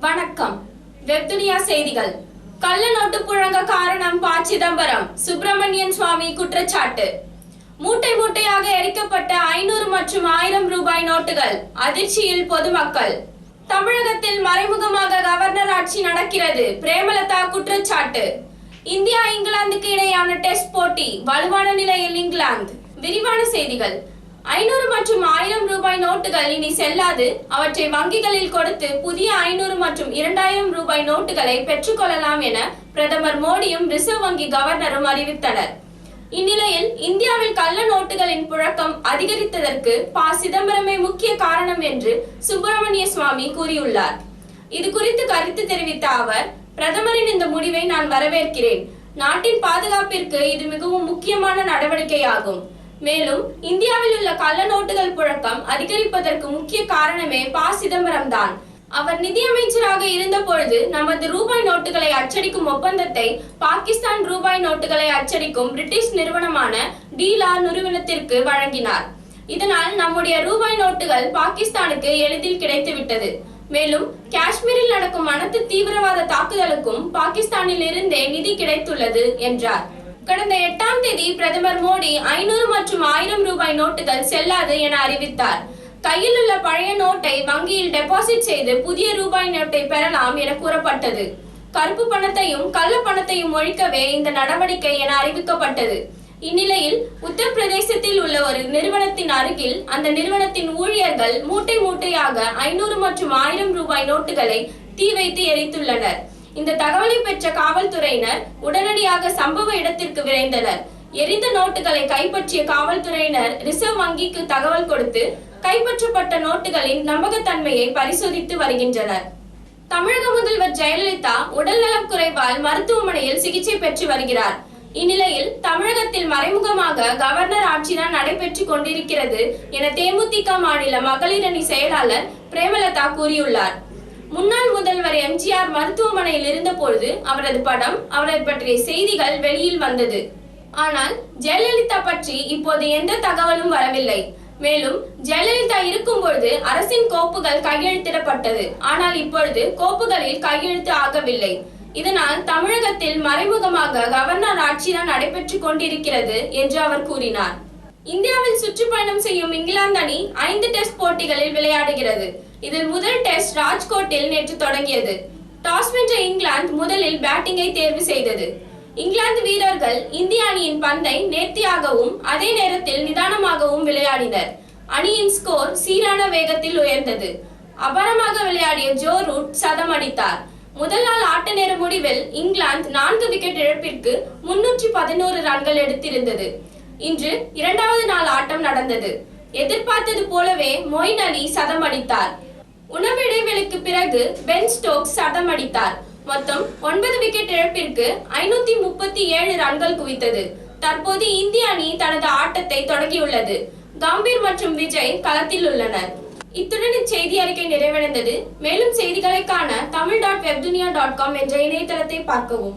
வணக்கம். வெப்துனியா செய்திகள். கள்ள நோட்டு புழங்க காரணம் ப. சிதம்பரம். சுப்பிரமணியன் சுவாமி குற்றச்சாட்டு. மூட்டை மூட்டையாக எரிக்கப்பட்ட ஐநூறு மற்றும் ஆயிரம் ரூபாய் நோட்டுகள். அதிர்ச்சியில் பொதுமக்கள். தமிழகத்தில் மறைமுகமாக கவர்னர் ஆட்சி நடக்கிறது. பிரேமலதா குற்றச்சாட்டு. இந்தியா இங்கிலாந்துக்கு இடையான டெஸ்ட் போட்டி வலுவான நிலையில் இங்கிலாந்து. விரிவான செய்திகள். ஐநூறு மற்றும் ஆயிரம் ரூபாய் நோட்டுகள் இனி செல்லாது. அவற்றை வங்கிகளில் கொடுத்து புதிய ஐநூறு மற்றும் இரண்டாயிரம் ரூபாய் நோட்டுகளை பெற்றுக்கொள்ளலாம் என பிரதமர் மோடியும் ரிசர்வ் வங்கி கவர்னரும் அறிவித்தனர். இந்நிலையில் இந்தியாவில் கள்ள நோட்டுகளின் புழக்கம் அதிகரித்ததற்கு ப சிதம்பரமே முக்கிய காரணம் என்று சுப்பிரமணிய சுவாமி கூறியுள்ளார். இது குறித்து கருத்து தெரிவித்த அவர் பிரதமரின் இந்த முடிவை நான் வரவேற்கிறேன். நாட்டின் பாதுகாப்பிற்கு இது மிகவும் முக்கியமான நடவடிக்கையாகும். மேலும் இந்தியாவில் உள்ள கள்ள நோட்டுகள் புழக்கம் அதிகரிப்பதற்கு முக்கிய காரணமே ப. சிதம்பரம் தான் அவர் நிதியமைச்சராக இருந்த பொழுது நமது ரூபாய் நோட்டுகளை அச்சடிக்கும் ஒப்பந்தத்தை பாகிஸ்தான் ரூபாய் நோட்டுகளை அச்சடிக்கும் பிரிட்டிஷ் நிறுவனமான டீலார் நிறுவனத்திற்கு வழங்கினார். இதனால் நம்முடைய ரூபாய் நோட்டுகள் பாகிஸ்தானுக்கு எளிதில் கிடைத்துவிட்டது. மேலும் காஷ்மீரில் நடக்கும் அனைத்து தீவிரவாத தாக்குதலுக்கும் பாகிஸ்தானில் இருந்தே நிதி கிடைத்துள்ளது என்றார். கடந்த எட்டாம் தேதி பிரதமர் மோடி ஐநூறு மற்றும் ஆயிரம் ரூபாய் நோட்டுகள் செல்லாது என அறிவித்தார். கையில் உள்ள பழைய நோட்டை வங்கியில் டெபாசிட் செய்து புதிய ரூபாய் நோட்டை பெறலாம் என கூறப்பட்டது. கருப்பு பணத்தையும் கள்ள பணத்தையும் ஒழிக்கவே இந்த நடவடிக்கை என அறிவிக்கப்பட்டது. இந்நிலையில் உத்தரப்பிரதேசத்தில் உள்ள ஒரு நிறுவனத்தின் அருகில் அந்த நிறுவனத்தின் ஊழியர்கள் மூட்டை மூட்டையாக ஐநூறு மற்றும் ஆயிரம் ரூபாய் நோட்டுகளை தீ வைத்து எரித்துள்ளனர். இந்த தகவலை பெற்ற காவல்துறையினர் உடனடியாக சம்பவ இடத்திற்கு விரைந்தனர். எரிந்த நோட்டுகளை கைப்பற்றிய காவல்துறையினர் ரிசர்வ் வங்கிக்கு தகவல் கொடுத்து கைப்பற்றப்பட்ட நோட்டுகளின் நம்பகத்தன்மையை பரிசோதித்து வருகின்றனர். தமிழக முதல்வர் ஜெயலலிதா உடல்நலம் குறைவால் மருத்துவமனையில் சிகிச்சை பெற்று வருகிறார். இந்நிலையில் தமிழகத்தில் மறைமுகமாக கவர்னர் ஆட்சிதான் நடைபெற்று கொண்டிருக்கிறது என தேமுதிக மாநில மகளிரணி செயலாளர் பிரேமலதா கூறியுள்ளார். முன்னாள் முதல்வர் எம்ஜிஆர் மருத்துவமனையில் இருந்தபொழுது அவரது படம் அவரை பற்றிய செய்திகள் வெளியில் வந்தது. ஆனால் ஜெயலலிதா பற்றி இப்போது எந்த தகவலும் வரவில்லை. மேலும் ஜெயலலிதா இருக்கும் பொழுது அரசின் கோப்புகள் கையெழுத்திடப்பட்டது. ஆனால் இப்பொழுது கோப்புகளில் கையெழுத்து ஆகவில்லை. இதனால் தமிழகத்தில் மறைமுகமாக கவர்னர் ஆட்சிதான் நடைபெற்றுக் கொண்டிருக்கிறது என்று அவர் கூறினார். இந்தியாவில் சுற்றுப்பயணம் செய்யும் இங்கிலாந்து அணி ஐந்து டெஸ்ட் போட்டிகளில் விளையாடுகிறது. இதில் முதல் டெஸ்ட் ராஜ்கோட்டில் நேற்று தொடங்கியது. டாஸ் வென்ற இங்கிலாந்து முதலில் பேட்டிங்கை தேர்வு செய்தது. இங்கிலாந்து வீரர்கள் இந்திய அணியின் பந்தை நேர்த்தியாகவும் அதே நேரத்தில் நிதானமாகவும் விளையாடினர். அணியின் ஸ்கோர் சீரான வேகத்தில் உயர்ந்தது. அபாரமாக விளையாடிய ஜோ ரூட் சதம் அடித்தார். முதல் நாள் ஆட்ட நேர முடிவில் இங்கிலாந்து நான்கு விக்கெட் இழப்பிற்கு முன்னூற்றி பதினோரு ரன்கள் எடுத்திருந்தது. இன்று இரண்டாவது நாள் ஆட்டம் நடந்தது. எதிர்பார்த்தது போலவே மொயின் அலி சதம் அடித்தார். பிறகு பென் ஸ்டோக்ஸ் சதம் அடித்தார். மொத்தம் ஒன்பது விக்கெட் இழப்பிற்கு ஐநூத்தி முப்பத்தி ஏழு ரன்கள் குவித்தது. தற்போது இந்திய அணி தனது ஆட்டத்தை தொடங்கியுள்ளது. கம்பீர் மற்றும் விஜய் களத்தில் உள்ளனர். இத்துடன் இச்செய்தி அறிக்கை நிறைவடைந்தது. மேலும் செய்திகளை காண Tamil dot Webdunia dot com என்ற இணையதளத்தை பார்க்கவும்.